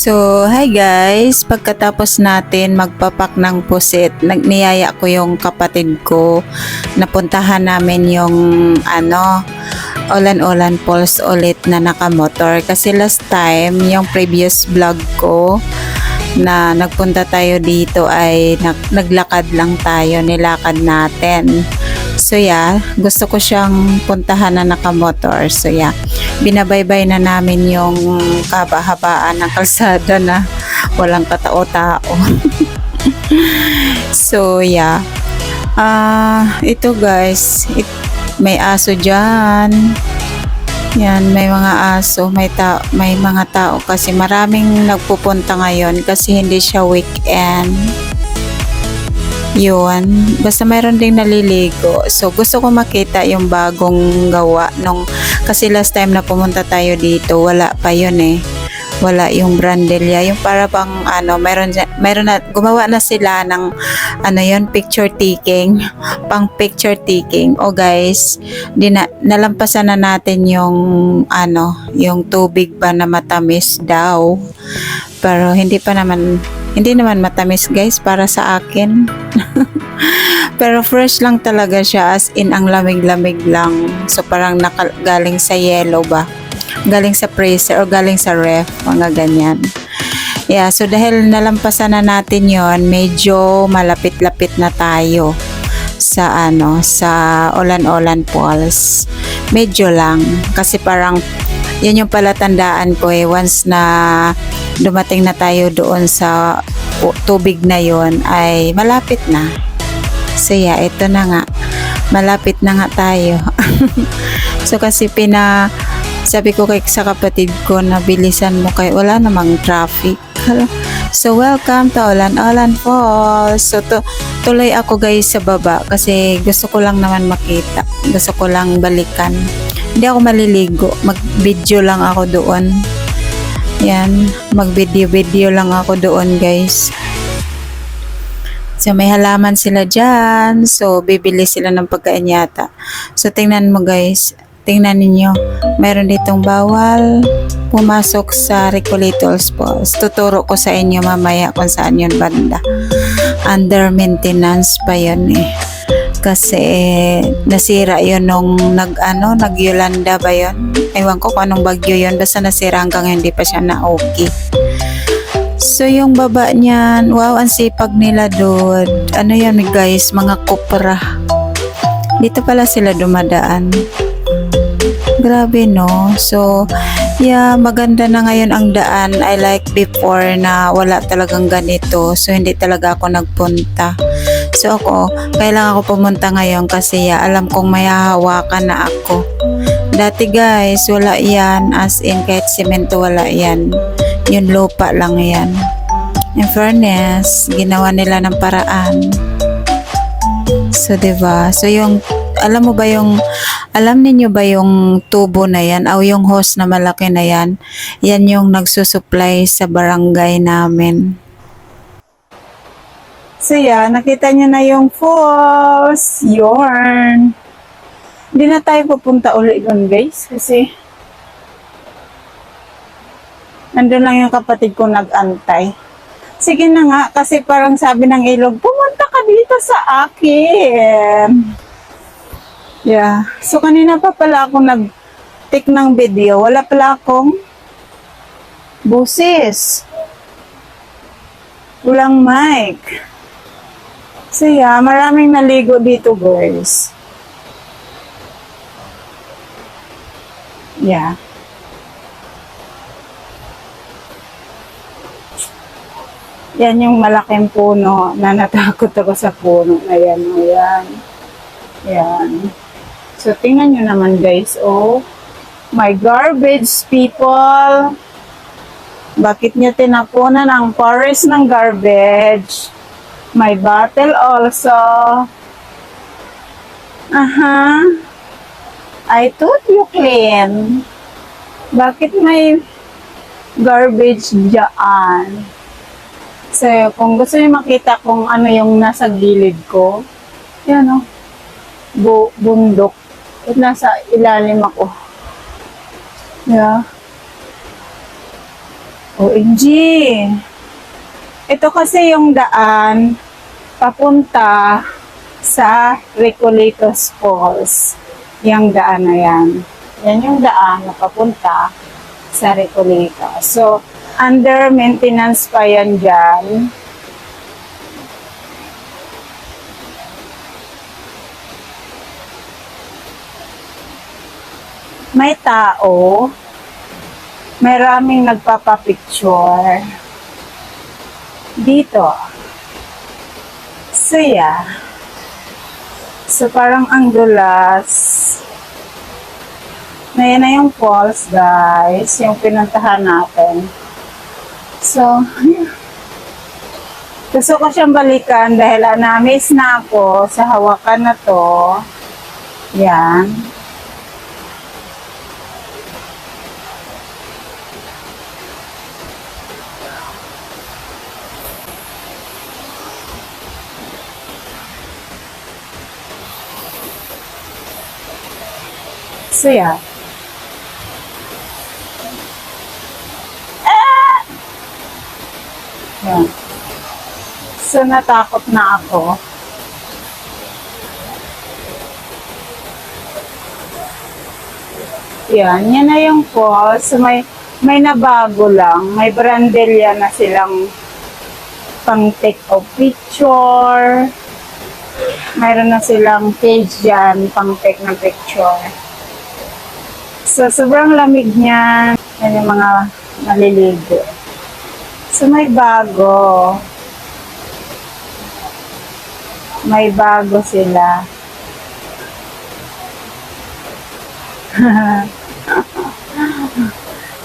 So, hi guys! Pagkatapos natin magpapak ng pusit, nagniyaya ko yung kapatid ko. Napuntahan namin yung ano, Olan-Olan Falls ulit na nakamotor. Kasi last time, yung previous vlog ko, na nagpunta tayo dito ay nag- naglakad lang tayo, nilakad natin. So yeah, gusto ko siyang puntahan na nakamotor. So yeah, binabaybay na namin yung kabahabaan ng kalsada na walang katao-tao. so yeah, ah ito guys, it- may aso dyan. Yan, may mga aso, may tao, may mga tao kasi maraming nagpupunta ngayon kasi hindi siya weekend. Yun, basta mayroon ding naliligo. So gusto ko makita yung bagong gawa nung kasi last time na pumunta tayo dito, wala pa yun eh. Wala yung brandelia, yung para bang ano, mayroon mayroon na gumawa na sila ng ano yun, picture taking, pang picture taking. O guys, di na, nalampasan na natin yung ano, yung tubig ba na matamis daw. Pero hindi pa naman hindi naman matamis guys para sa akin. Pero fresh lang talaga siya as in ang lamig-lamig lang. So parang naka, galing sa yellow ba? Galing sa freezer o galing sa ref, mga ganyan. Yeah, so dahil nalampasan na natin yon medyo malapit-lapit na tayo sa ano, sa Olan-Olan Falls. Medyo lang kasi parang yun yung palatandaan ko eh once na dumating na tayo doon sa tubig na yon ay malapit na. So yeah, ito na nga. Malapit na nga tayo. so kasi pina sabi ko kay sa kapatid ko na bilisan mo kay wala namang traffic. So welcome to Olan Olan Falls. So to, tuloy ako guys sa baba kasi gusto ko lang naman makita. Gusto ko lang balikan. Hindi ako maliligo. Mag-video lang ako doon. Yan, mag-video-video lang ako doon guys. So may halaman sila dyan. So bibili sila ng pagkain yata. So tingnan mo guys. Tingnan ninyo. Meron ditong bawal pumasok sa Recoletos Falls. Tuturo ko sa inyo mamaya kung saan yun banda. Under maintenance pa yun eh. Kasi nasira yun nung nag ano, nag Yolanda ba yun? Ewan ko kung anong bagyo yun. Basta nasira hanggang hindi pa siya na okay. So yung baba niyan, wow, ang sipag nila doon. Ano yan guys, mga kopra. Dito pala sila dumadaan. Grabe no. So, yeah, maganda na ngayon ang daan. I like before na wala talagang ganito. So, hindi talaga ako nagpunta. So, ako, kailangan ako pumunta ngayon kasi yeah, alam kong may hahawakan na ako. Dati guys, wala yan. As in, kahit semento wala yan. Yung lupa lang yan. In fairness, ginawa nila ng paraan. So, ba? So, yung alam mo ba yung alam ninyo ba yung tubo na yan o yung hose na malaki na yan? Yan yung nagsusupply sa barangay namin. So yeah, nakita nyo na yung falls. Yorn. Hindi na tayo pupunta ulit doon guys kasi nandun lang yung kapatid ko nag-antay. Sige na nga, kasi parang sabi ng ilog, pumunta ka dito sa akin. Yeah. So, kanina pa pala ako nag-take ng video. Wala pala akong busis. Walang mic. So, yeah, maraming naligo dito, guys. Yeah. Yan yung malaking puno na natakot ako sa puno na yan. O, yan. Yan. So, tingnan nyo naman guys, oh. My garbage, people. Bakit nyo tinapunan ang forest ng garbage? My bottle also. Aha. I thought you clean. Bakit may garbage dyan? So, kung gusto niyo makita kung ano yung nasa gilid ko, yan oh bu bundok. At nasa ilalim ako. Yeah. OMG! Ito kasi yung daan papunta sa Recoletos Falls. Yung daan na yan. Yan yung daan na papunta sa Recoletos. So, under maintenance pa yan dyan. May tao maraming nagpapapicture dito. So, yeah. So, parang ang dulas. Na yan na yung falls, guys. Yung pinuntahan natin. So, gusto ko siyang balikan dahil ah, na-miss na ako sa hawakan na to. Yan. So, yeah. Ah! Yan. So, natakot na ako. Yan, yan na yung falls. So, may, may nabago lang. May brandelya na silang pang take of picture. Mayroon na silang page dyan, pang take ng picture. So, sobrang lamig niya. Yan yung mga maliligo. So, may bago. May bago sila.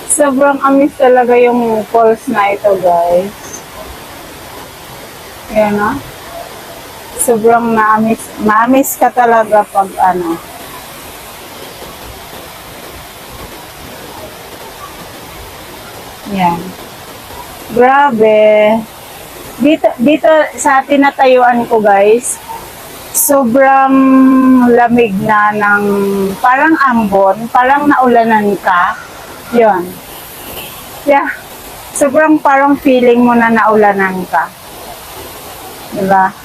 Sobrang amis talaga yung falls na ito, guys. Yan, no? Sobrang naamis, maamis ka talaga pag ano, Yan. Grabe. Dito, dito sa tinatayuan ko guys, sobrang lamig na ng parang ambon, parang naulanan ka. Yon. Yeah. Sobrang parang feeling mo na naulanan ka. Diba?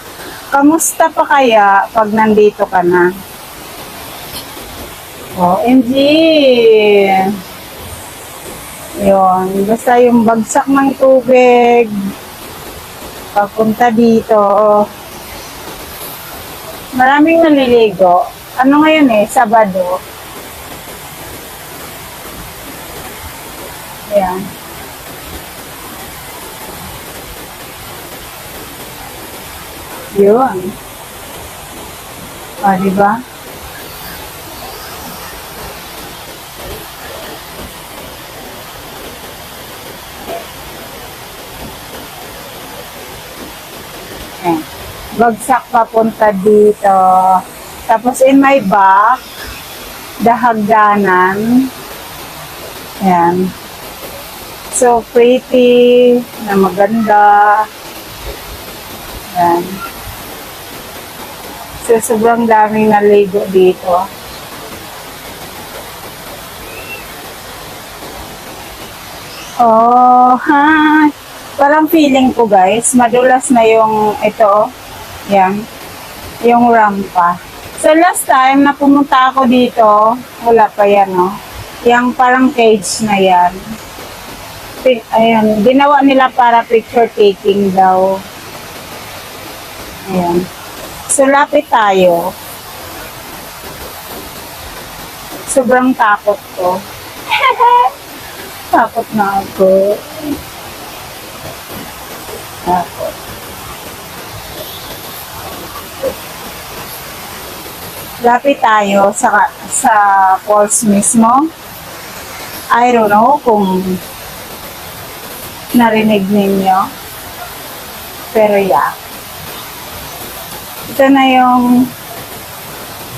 Kamusta pa kaya pag nandito ka na? OMG! Yun. Basta yung bagsak ng tubig. Papunta dito. Maraming naliligo. Ano ngayon eh? Sabado. Ayan. Yun. O, di Bagsak papunta dito. Tapos in my back, dahagdanan. Ayan. So pretty, na maganda. Ayan. So sobrang daming naligo dito. Oh, ha. Parang feeling ko guys, madulas na yung ito. Yan. Yung rampa. So last time na pumunta ako dito, wala pa yan, no? Yung parang cage na yan. Ayan, ginawa nila para picture taking daw. Ayan. So lapit tayo. Sobrang takot ko. takot na ako. Takot. Lapit tayo sa sa falls mismo. I don't know kung narinig ninyo. Pero yeah. Ito na yung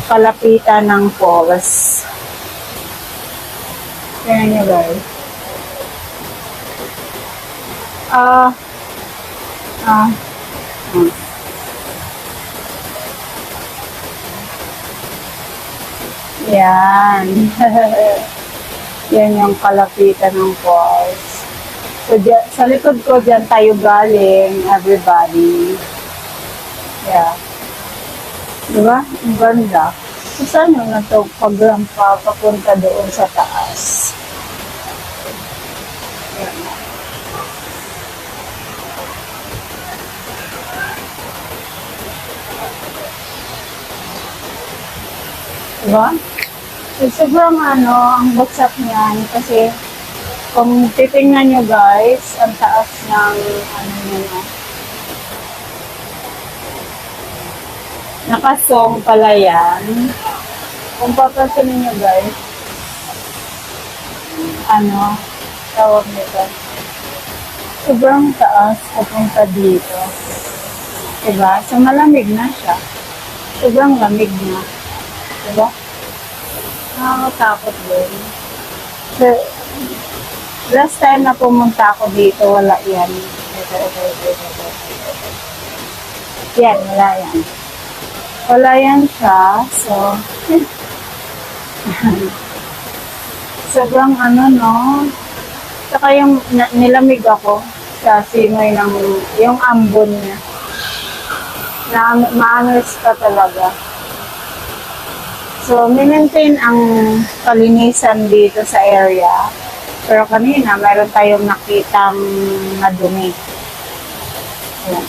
kalapitan ng falls. Tingnan nyo guys. Ah, ah, ah. Yan. Yan yung kalapitan ng falls. So, dyan, sa likod ko dyan tayo galing, everybody. Yeah. Diba? Ang ganda. So, saan yung ito pagrampa papunta doon sa taas? Yan. Diba? So, sobrang ano, ang bagsak niyan kasi kung titingnan nyo guys, ang taas ng ano nyo. Nakasong pala yan. Kung papansinin nyo guys, ano, tawag nito. Sobrang taas papunta dito. Diba? So malamig na siya. Sobrang lamig na. Diba? Nakakatakot din. So, last time na pumunta ako dito, wala yan. Ito, ito, ito, ito, ito. Yan, wala yan. Wala yan siya. So, sobrang ano, no? Saka yung na- nilamig ako sa simoy ng, yung ambon niya. Na, maanos ka talaga. So, maintain ang kalinisan dito sa area. Pero kanina, mayroon tayong nakitang madumi. Ayan.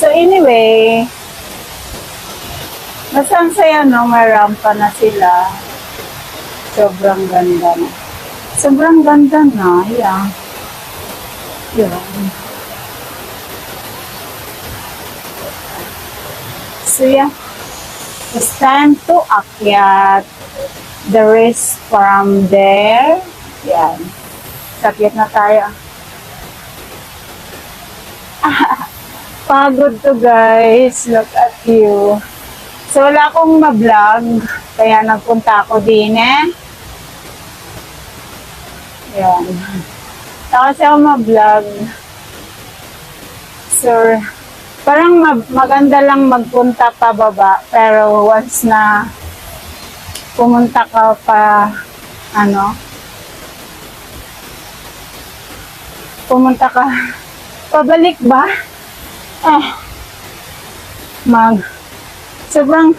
So, anyway, basta ang saya, no? May rampa na sila. Sobrang ganda na. Sobrang ganda na. Yeah. Yun. So, yeah. It's time to akyat. The rest from there. Yan. Sakit na tayo. Pagod to guys. Look at you. So wala akong ma-vlog. Kaya nagpunta ako din eh. Yan. Kasi ako ma-vlog. So, parang ma- maganda lang magpunta pa baba. Pero once na pumunta ka pa, ano, pumunta ka, pabalik ba? Ah, mag, sobrang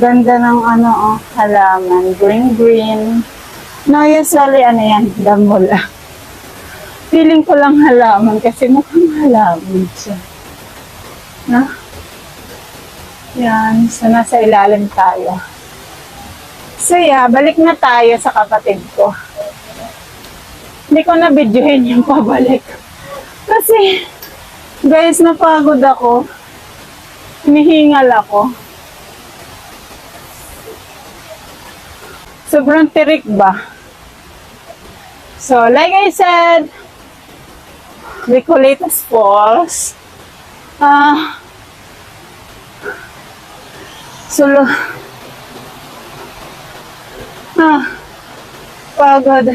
ganda ng ano, oh, halaman, green green. No, usually, ano yan, damula. Feeling ko lang halaman kasi mukhang halaman siya. Na? Yan, so nasa ilalim tayo. So yeah, balik na tayo sa kapatid ko. Hindi ko na videohin yung pabalik. Kasi, guys, napagod ako. Hinihingal ako. Sobrang tirik ba? So, like I said, Recoletas Falls. Ah, sulo. Ah, pagod.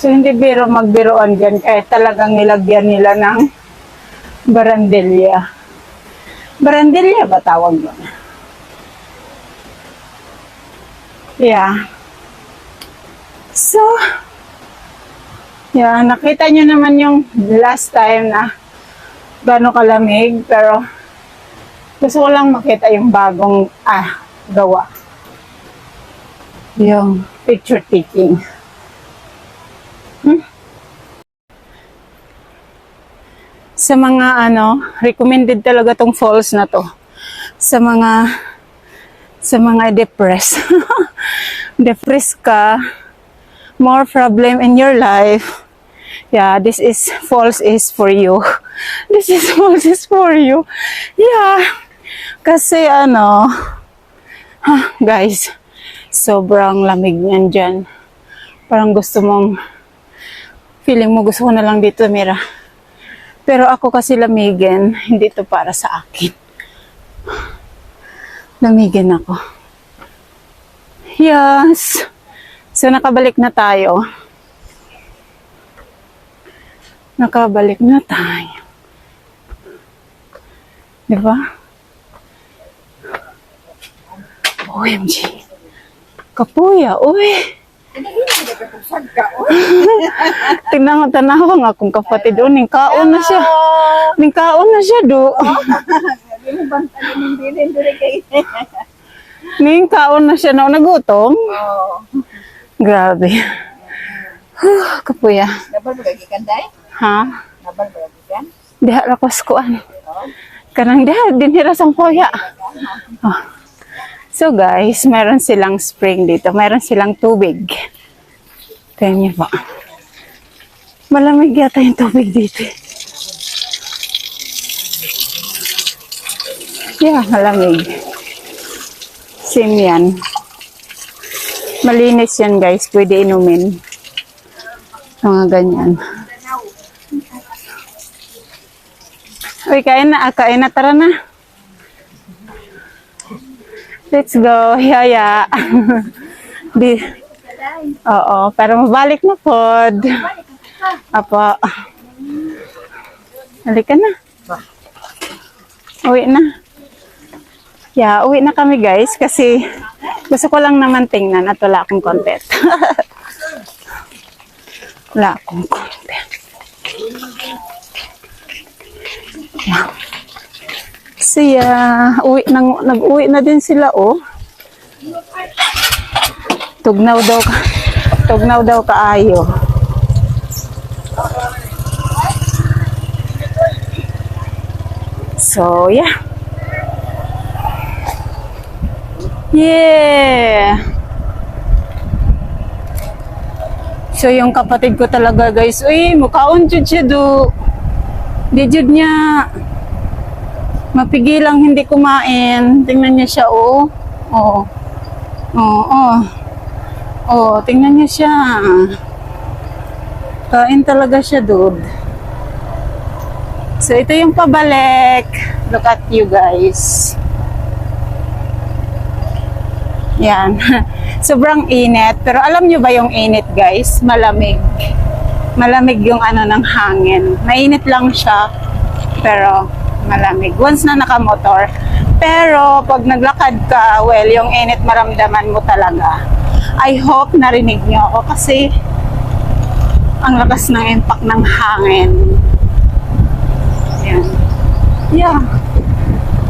So, hindi biro magbiroan dyan kahit talagang nilagyan nila ng barandelya. Barandelya ba tawag doon? Yeah. So, yeah, nakita nyo naman yung last time na gano'ng kalamig, pero gusto ko lang makita yung bagong, ah, gawa. Yung picture taking. Hmm? Sa mga ano, recommended talaga tong falls na to. Sa mga sa mga depressed. depressed ka, more problem in your life. Yeah, this is false is for you. This is false is for you. Yeah. Kasi ano, ha, guys, sobrang lamig niyan dyan. Parang gusto mong, feeling mo gusto ko na lang dito, Mira. Pero ako kasi lamigin, hindi to para sa akin. Lamigin ako. Yes. So, nakabalik na tayo. Nakabalik na tayo. Di ba? OMG. Kapuya, uy. Tingnan mo, tanawa nga akong kapatid. O, ning kaon na siya. Ning kaon na siya, do. Ning kaon na siya na nagutom. Grabe. Kapuya. Nabal mo lagi kan, day? Ha? Nabal lagi kan? Diha lakos kuan. Kanang diha dinhira sang kuya. Oh. So guys, meron silang spring dito. Meron silang tubig. Tingnan niyo po. Malamig yata yung tubig dito. eh. Yeah, malamig. Same yan. Malinis yan guys. Pwede inumin. Mga ganyan. Uy, kain na. ah, Kain na. Tara na. Let's go. Yaya. Di. Oo. Pero mabalik na pod. Apo. Halika na. Uwi na. Yeah, uwi na kami guys kasi gusto ko lang naman tingnan at wala akong content. wala akong content. Siya, uwi nang nag-uwi na din sila oh. Tugnaw daw ka. Tugnaw daw kaayo. So, yeah. Yeah. So, yung kapatid ko talaga, guys, uy, mukhaon jud siya do. Di jud niya mapigilang hindi kumain. Tingnan niya siya, oh. Oo. Oo, oo. Oo, tingnan niya siya. Kain talaga siya, dude. So, ito yung pabalik. Look at you guys. Yan. Sobrang init. Pero alam nyo ba yung init, guys? Malamig. Malamig yung ano ng hangin. Mainit lang siya. Pero malamig. Once na nakamotor. Pero pag naglakad ka, well, yung init maramdaman mo talaga. I hope narinig nyo ako kasi ang lakas ng impact ng hangin. Yan. Yeah.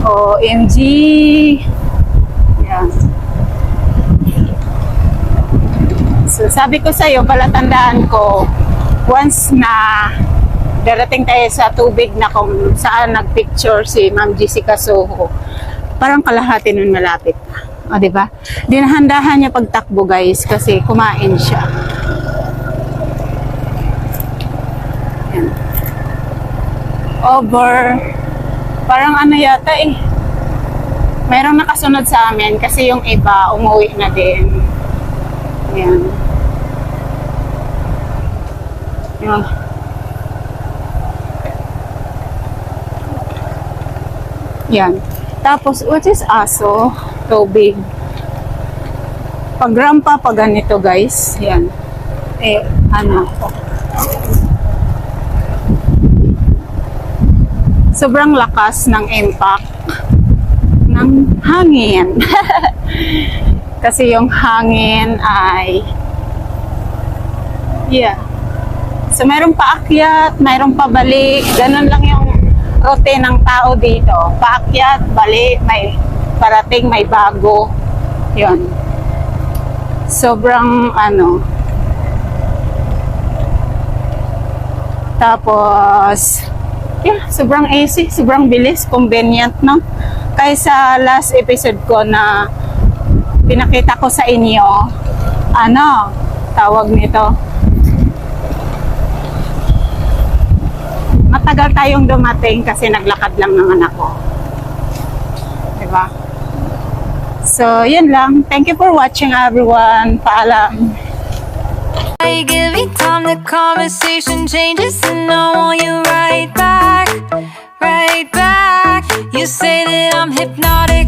OMG. Yan. So, sabi ko sa'yo, palatandaan ko, once na darating tayo sa tubig na kung saan nagpicture si Ma'am Jessica Soho, parang kalahati nun malapit. O, di ba? Dinahandahan niya pagtakbo, guys, kasi kumain siya. Yan. Over, parang ano yata eh, Merong nakasunod sa amin kasi yung iba umuwi na din. Yan. Yan. Yan. Tapos, what is aso? Tubig. Pag rampa, pag ganito guys. Yan. Eh, ano. Sobrang lakas ng impact ng hangin. Kasi yung hangin ay yeah. So mayroong paakyat, mayroong pabalik, ganun lang yung routine ng tao dito. Paakyat, balik, may parating, may bago. Yun. Sobrang ano. Tapos, yeah, sobrang easy, sobrang bilis, convenient, no? Kaysa last episode ko na pinakita ko sa inyo, ano, tawag nito, matagal tayong dumating kasi naglakad lang ng anak ko. Diba? So, yun lang. Thank you for watching everyone. Paalam. I give me time, the conversation changes, and I want you right back, right back. You say that I'm hypnotic.